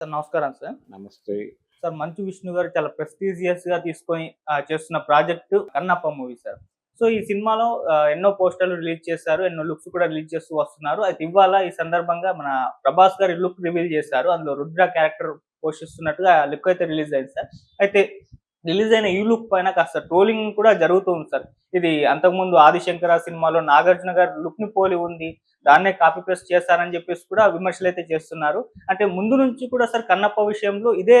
Sir నమస్కారం sir. నమస్తే. Sir Manchu Vishnu గారు చాలా ప్రెస్టీజియస్గా తీసుకొని చేస్తున్న project Kannappa movie sir. So ఈ సినిమాలో ఎన్నో పోస్టర్లు రిలీజ్ చేశారు ఎన్నో లుక్స్ కూడా రిలీజ్ చేస్తూ వస్తున్నారు. అయితే ఇవాళ ఈ సందర్భంగా మన ప్రభాస్ గారి లుక్ రివీల్ చేశారు. అందులో రుద్ర క్యారెక్టర్ పోషిస్తున్నట్టుగా లుక్ అయితే రిలీజ్ అయింది సార్. అయితే రిలీజ్ అయిన ఈ లుక్ పైన కాస్త ట్రోలింగ్ కూడా జరుగుతుంది సార్. ఇది అంతకుముందు ఆదిశంకర సినిమాలో నాగార్జున గారి లుక్ని పోలి ఉంది. దాన్నే కాపీ పేస్ట్ చేస్తారని చెప్పేసి కూడా విమర్శలు అయితే చేస్తున్నారు. అంటే ముందు నుంచి కూడా సార్ కన్నప్ప విషయంలో ఇదే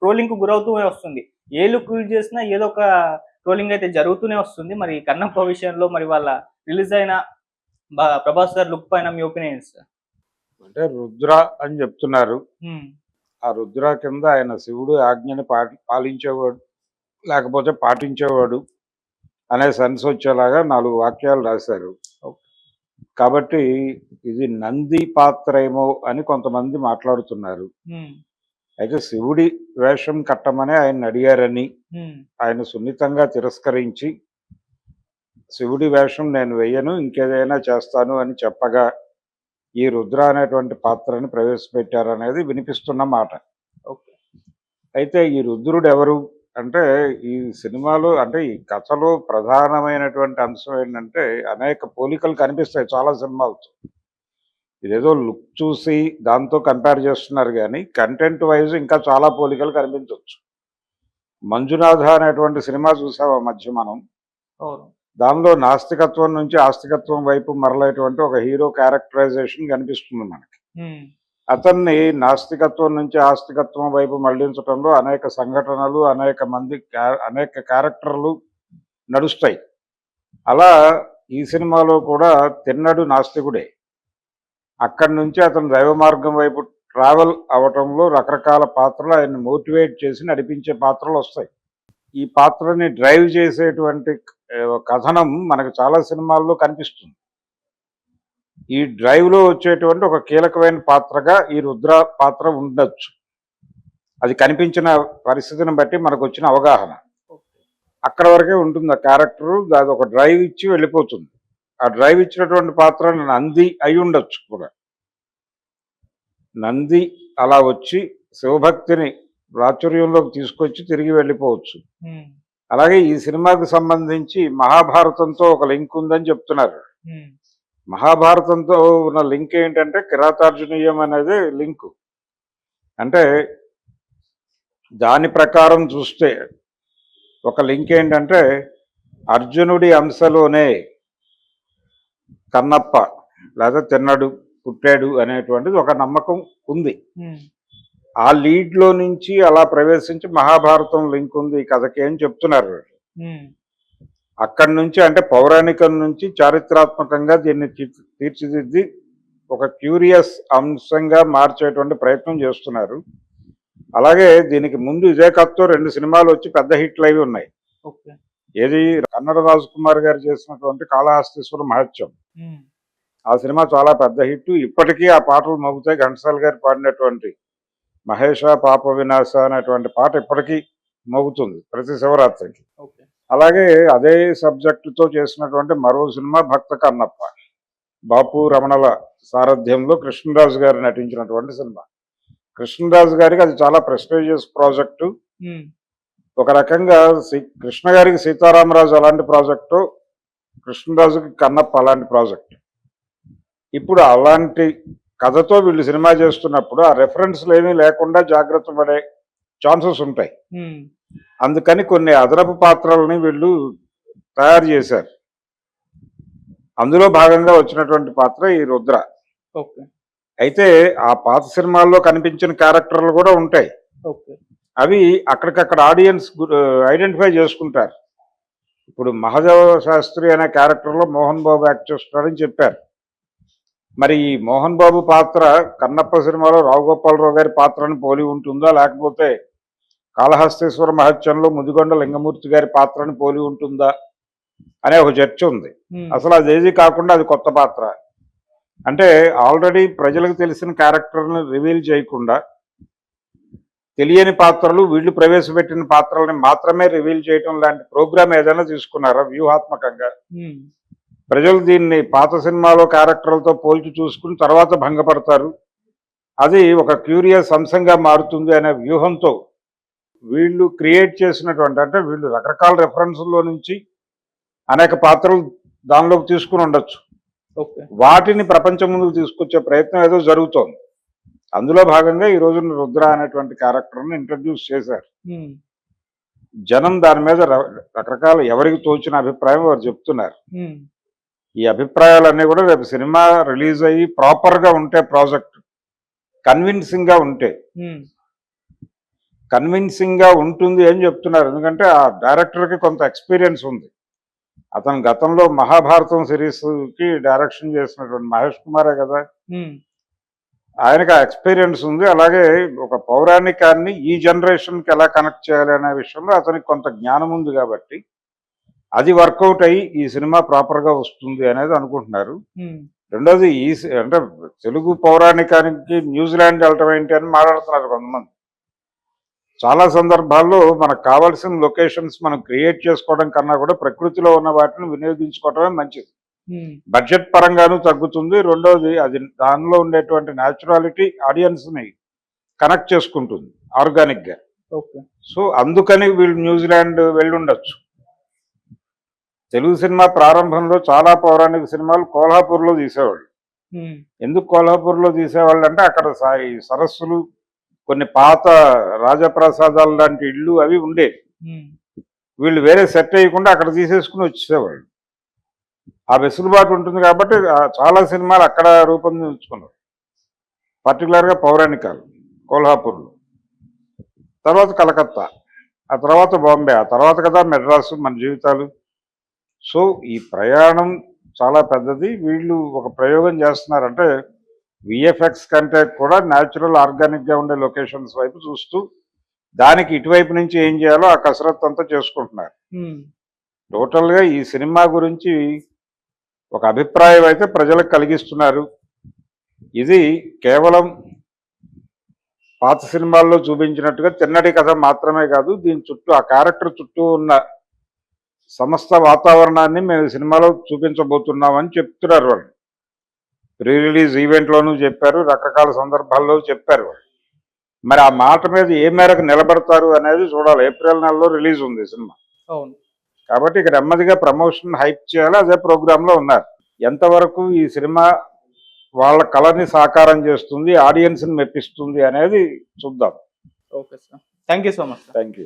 ట్రోలింగ్కు గురవుతూ వస్తుంది. ఏ లుక్ రిలీజ్ చేసినా ఏదో ఒక ట్రోలింగ్ అయితే జరుగుతూనే వస్తుంది. మరి కన్నప్ప విషయంలో మరి వాళ్ళ రిలీజ్ అయిన ప్రభాస్ గారి లుక్ పైన మీ ఒపీనియన్ సార్? అంటే రుద్ర అని చెప్తున్నారు. ఆ రుద్ర కింద ఆయన శివుడు ఆజ్ఞని పాలించేవాడు లేకపోతే పాటించేవాడు అనే సెన్స్ వచ్చేలాగా నాలుగు వాక్యాలు రాశారు. కాబట్టి ఇది నంది పాత్ర ఏమో అని కొంతమంది మాట్లాడుతున్నారు. అయితే శివుడి వేషం కట్టమని ఆయన అడిగారని ఆయన సున్నితంగా తిరస్కరించి శివుడి వేషం నేను వెయ్యను ఇంకేదైనా చేస్తాను అని చెప్పగా ఈ రుద్ర అనేటువంటి పాత్రని ప్రవేశపెట్టారనేది వినిపిస్తున్న మాట. ఓకే. అయితే ఈ రుద్రుడు ఎవరు అంటే ఈ సినిమాలో అంటే ఈ కథలో ప్రధానమైనటువంటి అంశం ఏంటంటే అనేక పోలికలు కనిపిస్తాయి చాలా సినిమాలతో. ఇదేదో లుక్ చూసి దాంతో కంపేర్ చేస్తున్నారు కానీ కంటెంట్ వైజ్ ఇంకా చాలా పోలికలు కనిపించవచ్చు మంజునాథ అనేటువంటి సినిమా చూసాం మధ్య మనం? దానిలో నాస్తికత్వం నుంచి ఆస్తికత్వం వైపు మరలేటువంటి ఒక హీరో క్యారెక్టరైజేషన్ కనిపిస్తుంది మనకి. అతన్ని నాస్తికత్వం నుంచి ఆస్తికత్వం వైపు మళ్ళించడంలో అనేక సంఘటనలు అనేక మంది అనేక క్యారెక్టర్లు నడుస్తాయి. అలా ఈ సినిమాలో కూడా తిన్నడు నాస్తికుడే. అక్కడి నుంచి అతను దైవ మార్గం వైపు ట్రావెల్ అవటంలో రకరకాల పాత్రలు ఆయన మోటివేట్ చేసి నడిపించే పాత్రలు వస్తాయి. ఈ పాత్రని డ్రైవ్ చేసేటువంటి కథనం మనకు చాలా సినిమాల్లో కనిపిస్తుంది. ఈ డ్రైవ్లో వచ్చేటువంటి ఒక కీలకమైన పాత్రగా ఈ రుద్ర పాత్ర ఉండొచ్చు. అది కనిపించిన పరిస్థితిని బట్టి మనకు వచ్చిన అవగాహన. అక్కడ వరకే ఉంటుంది ఆ క్యారెక్టర్ అది ఒక డ్రైవ్ ఇచ్చి వెళ్ళిపోతుంది. ఆ డ్రైవ్ ఇచ్చినటువంటి పాత్ర నంది అయి ఉండొచ్చు కూడా. నంది అలా వచ్చి శివభక్తిని ప్రాచుర్యంలోకి తీసుకొచ్చి తిరిగి వెళ్ళిపోవచ్చు. అలాగే ఈ సినిమాకు సంబంధించి మహాభారతంతో ఒక లింక్ ఉందని చెప్తున్నారు. మహాభారతంతో ఉన్న లింక్ ఏంటంటే కిరాతార్జునీయం అనేది లింకు. అంటే దాని ప్రకారం చూస్తే ఒక లింక్ ఏంటంటే అర్జునుడి అంశలోనే కన్నప్ప లేదా తిన్నడు పుట్టాడు అనేటువంటిది ఒక నమ్మకం ఉంది. ఆ లీడ్లో నుంచి అలా ప్రవేశించి మహాభారతం లింక్ ఉంది ఈ కథకి అని చెప్తున్నారు. అక్కడి నుంచి అంటే పౌరాణికం నుంచి చారిత్రాత్మకంగా దీన్ని తీర్చి- తీర్చిదిద్ది ఒక క్యూరియస్ అంశంగా మార్చేటువంటి ప్రయత్నం చేస్తున్నారు. అలాగే దీనికి ముందు ఇదే కథతో రెండు సినిమాలు వచ్చి పెద్ద హిట్లు అవి ఉన్నాయి. ఏది? కన్నడ రాజ్ కుమార్ గారు చేసినటువంటి కాళహస్తీశ్వర మహత్యం. ఆ సినిమా చాలా పెద్ద హిట్ ఇప్పటికీ ఆ పాటలు మోగుతాయి. ఘంటసాల గారు పాడినటువంటి మహేష పాప వినాశ అనేటువంటి పాట ఇప్పటికీ మోగుతుంది ప్రతి శివరాత్రికి. అలాగే అదే సబ్జెక్టుతో చేసినటువంటి మరో సినిమా భక్త కన్నప్ప. బాపు రమణల సారథ్యంలో కృష్ణరాజు గారు నటించినటువంటి సినిమా. కృష్ణరాజు గారికి అది చాలా ప్రెస్టీజియస్ ప్రాజెక్టు. ఒక రకంగా కృష్ణ గారికి సీతారామరాజు అలాంటి ప్రాజెక్టు కృష్ణరాజుకి కన్నప్ప అలాంటి ప్రాజెక్ట్. ఇప్పుడు అలాంటి కథతో వీళ్ళు సినిమా చేస్తున్నప్పుడు ఆ రెఫరెన్స్లు ఏమీ లేకుండా జాగ్రత్త పడే ఛాన్సెస్ ఉంటాయి. అందుకని కొన్ని అదనపు పాత్రలని వీళ్ళు తయారు చేశారు. అందులో భాగంగా వచ్చినటువంటి పాత్ర ఈ రుద్ర. ఓకే. అయితే ఆ పాత సినిమాల్లో కనిపించిన క్యారెక్టర్లు కూడా ఉంటాయి. అవి అక్కడికక్కడ ఆడియన్స్ ఐడెంటిఫై చేసుకుంటారు. ఇప్పుడు మహదేవ శాస్త్రి అనే క్యారెక్టర్లో మోహన్ బాబు యాక్ట్ చేస్తున్నారని చెప్పారు. మరి ఈ మోహన్ బాబు పాత్ర కన్నప్ప సినిమాలో రావు గోపాలరావు గారి పాత్రని పోలి ఉంటుందా? లేకపోతే కాళహస్తీశ్వర మహత్యంలో ముదిగొండ లింగమూర్తి గారి పాత్రని పోలి ఉంటుందా? అనే ఒక చర్చ ఉంది. అసలు అది ఏది కాకుండా అది కొత్త పాత్ర. అంటే ఆల్రెడీ ప్రజలకు తెలిసిన క్యారెక్టర్ని రివీల్ చేయకుండా తెలియని పాత్రలు వీళ్ళు ప్రవేశపెట్టిన పాత్రల్ని మాత్రమే రివీల్ చేయటం లాంటి ప్రోగ్రామ్ ఏదైనా తీసుకున్నారా వ్యూహాత్మకంగా? ప్రజలు దీన్ని పాత సినిమాలో క్యారెక్టర్లతో పోల్చి చూసుకుని తర్వాత భంగపడతారు. అది ఒక క్యూరియస్ అంశంగా మారుతుంది అనే వ్యూహంతో వీళ్ళు క్రియేట్ చేసినటువంటి అంటే వీళ్ళు రకరకాల రెఫరెన్స్లో నుంచి అనేక పాత్రలు దానిలోకి తీసుకుని ఉండొచ్చు. వాటిని ప్రపంచం ముందుకు తీసుకొచ్చే ప్రయత్నం ఏదో జరుగుతోంది. అందులో భాగంగా ఈ రోజున రుద్ర అనేటువంటి క్యారెక్టర్ని ఇంట్రడ్యూస్ చేశారు. జనం దాని మీద రకరకాల ఎవరికి తోచిన అభిప్రాయం వారు చెప్తున్నారు. ఈ అభిప్రాయాలన్నీ కూడా రేపు సినిమా రిలీజ్ అయ్యి ప్రాపర్గా ఉంటే ప్రాజెక్ట్ కన్విన్సింగ్గా ఉంటే. కన్విన్సింగ్గా ఉంటుంది అని చెప్తున్నారు. ఎందుకంటే ఆ డైరెక్టర్కి కొంత ఎక్స్పీరియన్స్ ఉంది. అతను గతంలో మహాభారతం సిరీస్కి డైరెక్షన్ చేసినటువంటి మహేష్ కుమారే కదా. ఆయనకు ఆ ఎక్స్పీరియన్స్ ఉంది. అలాగే ఒక పౌరాణికాన్ని ఈ జనరేషన్కి ఎలా కనెక్ట్ చేయాలి అనే విషయంలో అతనికి కొంత జ్ఞానం ఉంది కాబట్టి అది వర్కౌట్ అయ్యి ఈ సినిమా ప్రాపర్గా వస్తుంది అనేది అనుకుంటున్నారు. రెండోది ఈ అంటే తెలుగు పౌరాణికానికి న్యూజిలాండ్ వెళ్ళటం ఏంటి అని మాట్లాడుతున్నారు కొంతమంది. చాలా సందర్భాల్లో మనకు కావాల్సిన లొకేషన్స్ మనం క్రియేట్ చేసుకోవడం కన్నా కూడా ప్రకృతిలో ఉన్న వాటిని వినియోగించుకోవడమే మంచిది. బడ్జెట్ పరంగాను తగ్గుతుంది. రెండోది అది దానిలో ఉండేటువంటి న్యాచురాలిటీ ఆడియన్స్ని కనెక్ట్ చేసుకుంటుంది ఆర్గానిక్గా. ఓకే. సో అందుకని వీళ్ళు న్యూజిలాండ్ వెళ్ళుండొచ్చు. తెలుగు సినిమా ప్రారంభంలో చాలా పౌరాణిక సినిమాలు కోల్హాపూర్లో తీసేవాళ్ళు. ఎందుకు కోల్హాపూర్లో తీసేవాళ్ళు అంటే అక్కడ సరస్సులు కొన్ని పాత రాజప్రసాదాలు లాంటి ఇళ్ళు అవి ఉండేవి. వీళ్ళు వేరే సెట్ అయ్యకుండా అక్కడ తీసేసుకుని వచ్చేసేవాళ్ళు. ఆ వెసులుబాటు ఉంటుంది కాబట్టి చాలా సినిమాలు అక్కడ రూపొందించుకున్నారు. పర్టికులర్గా పౌరాణికాలు కోల్హాపూర్లో. తర్వాత కలకత్తా ఆ తర్వాత బాంబే ఆ తర్వాత కదా మెడ్రాసు మన జీవితాలు. సో ఈ ప్రయాణం చాలా పెద్దది. వీళ్ళు ఒక ప్రయోగం చేస్తున్నారంటే విఎఫ్ఎక్స్ కంటే కూడా న్యాచురల్ ఆర్గానిక్గా ఉండే లొకేషన్స్ వైపు చూస్తూ దానికి ఇటువైపు నుంచి ఏం చేయాలో ఆ కసరత్తు అంతా చేసుకుంటున్నారు. టోటల్గా ఈ సినిమా గురించి ఒక అభిప్రాయం అయితే ప్రజలకు కలిగిస్తున్నారు. ఇది కేవలం పాత సినిమాల్లో చూపించినట్టుగా తిన్నటి కథ మాత్రమే కాదు దీని చుట్టూ ఆ క్యారెక్టర్ చుట్టూ ఉన్న సమస్త వాతావరణాన్ని మేము సినిమాలో చూపించబోతున్నామని చెప్తున్నారు వాళ్ళు. ప్రీ రిలీజ్ ఈవెంట్లోనూ చెప్పారు రకరకాల సందర్భాల్లో చెప్పారు మరి ఆ మాట మీద ఏ మేరకు నిలబడతారు అనేది చూడాలి. ఏప్రిల్ నెలలో రిలీజ్ ఉంది సినిమా. అవును. కాబట్టి ఇక నెమ్మదిగా ప్రమోషన్ హైప్ చేయాలి అదే ప్రోగ్రామ్లో ఉన్నారు. ఎంతవరకు ఈ సినిమా వాళ్ళ కళని సాకారం చేస్తుంది ఆడియన్స్ని మెప్పిస్తుంది అనేది చూద్దాం. Okay sir. Thank so much thank